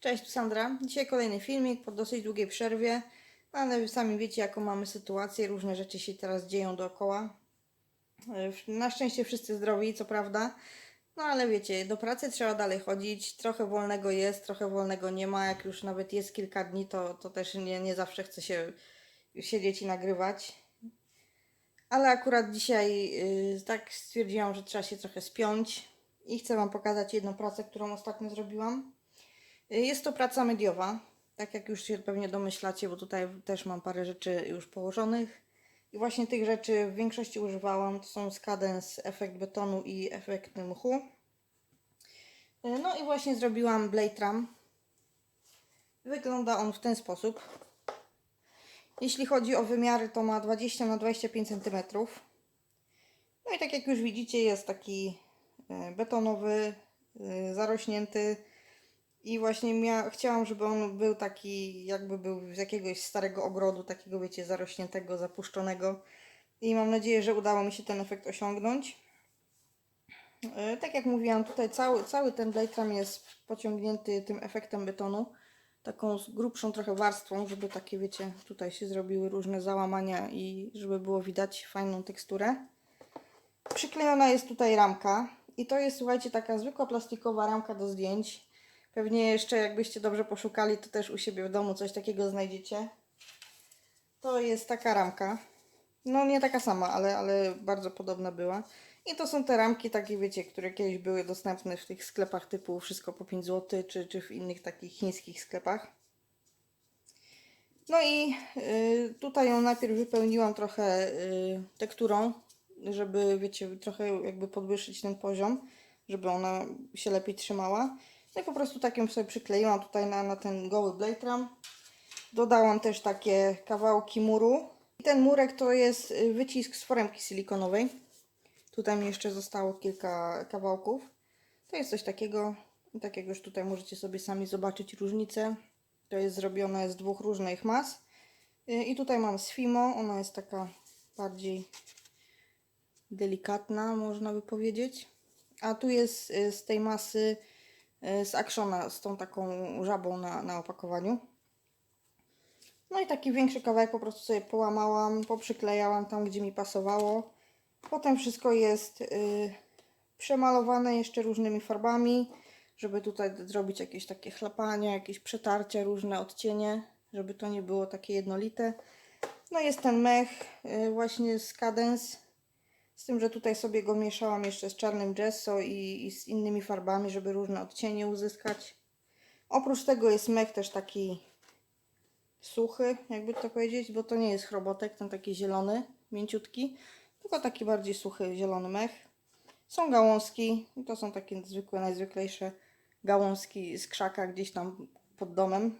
Cześć, tu Sandra. Dzisiaj kolejny filmik po dosyć długiej przerwie, ale sami wiecie jaką mamy sytuację, różne rzeczy się teraz dzieją dookoła. E, Na szczęście wszyscy zdrowi, co prawda, no ale wiecie, do pracy trzeba dalej chodzić, trochę wolnego jest, trochę wolnego nie ma, jak już nawet jest kilka dni, to, to też nie, nie zawsze chce się siedzieć i nagrywać. Ale akurat dzisiaj y, tak stwierdziłam, że trzeba się trochę spiąć i chcę Wam pokazać jedną pracę, którą ostatnio zrobiłam. Jest to praca mediowa, tak jak już się pewnie domyślacie, bo tutaj też mam parę rzeczy już położonych. I właśnie tych rzeczy w większości używałam. To są Scadence, efekt betonu i efekt mchu. Y, No i właśnie zrobiłam blade ram. Wygląda on w ten sposób. Jeśli chodzi o wymiary, to ma 20 na 25 cm. No i tak jak już widzicie, jest taki e, betonowy, e, zarośnięty. I właśnie mia- chciałam, żeby on był taki, jakby był z jakiegoś starego ogrodu, takiego wiecie, zarośniętego, zapuszczonego. I mam nadzieję, że udało mi się ten efekt osiągnąć. E, Tak jak mówiłam, tutaj cały, cały ten blade jest pociągnięty tym efektem betonu. Taką grubszą trochę warstwą, żeby takie, wiecie, tutaj się zrobiły różne załamania i żeby było widać fajną teksturę. Przyklejona jest tutaj ramka i to jest, słuchajcie, taka zwykła plastikowa ramka do zdjęć. Pewnie jeszcze jakbyście dobrze poszukali, to też u siebie w domu coś takiego znajdziecie. To jest taka ramka. No nie taka sama, ale, ale bardzo podobna była. I to są te ramki takie, wiecie, które kiedyś były dostępne w tych sklepach typu wszystko po 5 zł, czy, czy w innych takich chińskich sklepach. No i y, tutaj ją najpierw wypełniłam trochę y, tekturą, żeby, wiecie, trochę jakby podwyższyć ten poziom, żeby ona się lepiej trzymała. No i po prostu tak ją sobie przykleiłam tutaj na, na ten goły blade ram. Dodałam też takie kawałki muru. I ten murek to jest y, wycisk z foremki silikonowej. Tutaj mi jeszcze zostało kilka kawałków. To jest coś takiego, tak jak już tutaj możecie sobie sami zobaczyć różnicę. To jest zrobione z dwóch różnych mas. Y, I tutaj mam Sfimo, ona jest taka bardziej delikatna, można by powiedzieć. A tu jest y, z tej masy z Actiona, z tą taką żabą na, na opakowaniu. No i taki większy kawałek po prostu sobie połamałam, poprzyklejałam tam, gdzie mi pasowało. Potem wszystko jest y, przemalowane jeszcze różnymi farbami, żeby tutaj zrobić jakieś takie chlapania, jakieś przetarcia, różne odcienie, żeby to nie było takie jednolite. No jest ten mech y, właśnie z Cadence, tym, że tutaj sobie go mieszałam jeszcze z czarnym gesso i, i z innymi farbami, żeby różne odcienie uzyskać. Oprócz tego jest mech też taki suchy, jakby to powiedzieć, bo to nie jest chrobotek, ten taki zielony, mięciutki, tylko taki bardziej suchy, zielony mech. Są gałązki, i to są takie zwykłe, najzwyklejsze gałązki z krzaka gdzieś tam pod domem.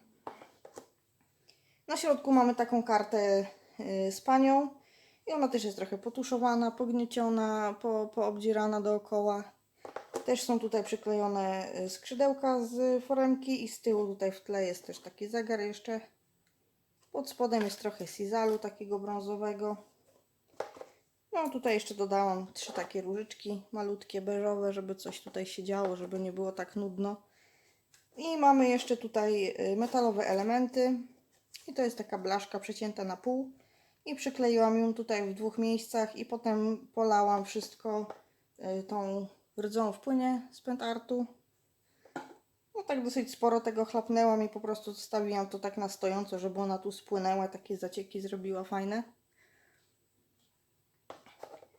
Na środku mamy taką kartę y, z panią i ona też jest trochę potuszowana, pognieciona, po, poobdzierana dookoła. Też są tutaj przyklejone y, skrzydełka z foremki i z tyłu tutaj w tle jest też taki zegar jeszcze. Pod spodem jest trochę sizalu takiego brązowego. No tutaj jeszcze dodałam trzy takie różyczki malutkie, beżowe, żeby coś tutaj się działo, żeby nie było tak nudno. I mamy jeszcze tutaj y, metalowe elementy. I to jest taka blaszka przecięta na pół. I przykleiłam ją tutaj w dwóch miejscach i potem polałam wszystko y, tą rdzą w płynie z pentartu. No tak dosyć sporo tego chlapnęłam i po prostu zostawiłam to tak na stojąco, żeby ona tu spłynęła, takie zacieki zrobiła fajne.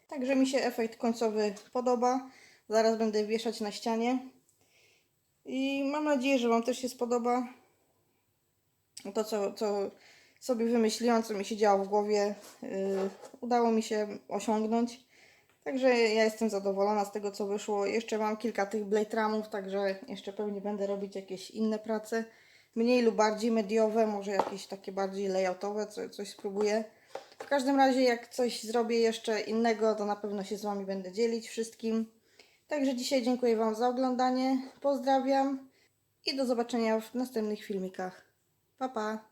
Także mi się efekt końcowy podoba. Zaraz będę wieszać na ścianie. I mam nadzieję, że Wam też się spodoba. To, co, co sobie wymyśliłam, co mi się działo w głowie, yy, udało mi się osiągnąć. Także ja jestem zadowolona z tego, co wyszło. Jeszcze mam kilka tych blade ramów, także jeszcze pewnie będę robić jakieś inne prace. Mniej lub bardziej mediowe, może jakieś takie bardziej layoutowe, co, coś spróbuję. W każdym razie, jak coś zrobię jeszcze innego, to na pewno się z Wami będę dzielić wszystkim. Także dzisiaj dziękuję Wam za oglądanie. Pozdrawiam i do zobaczenia w następnych filmikach. Pa, pa!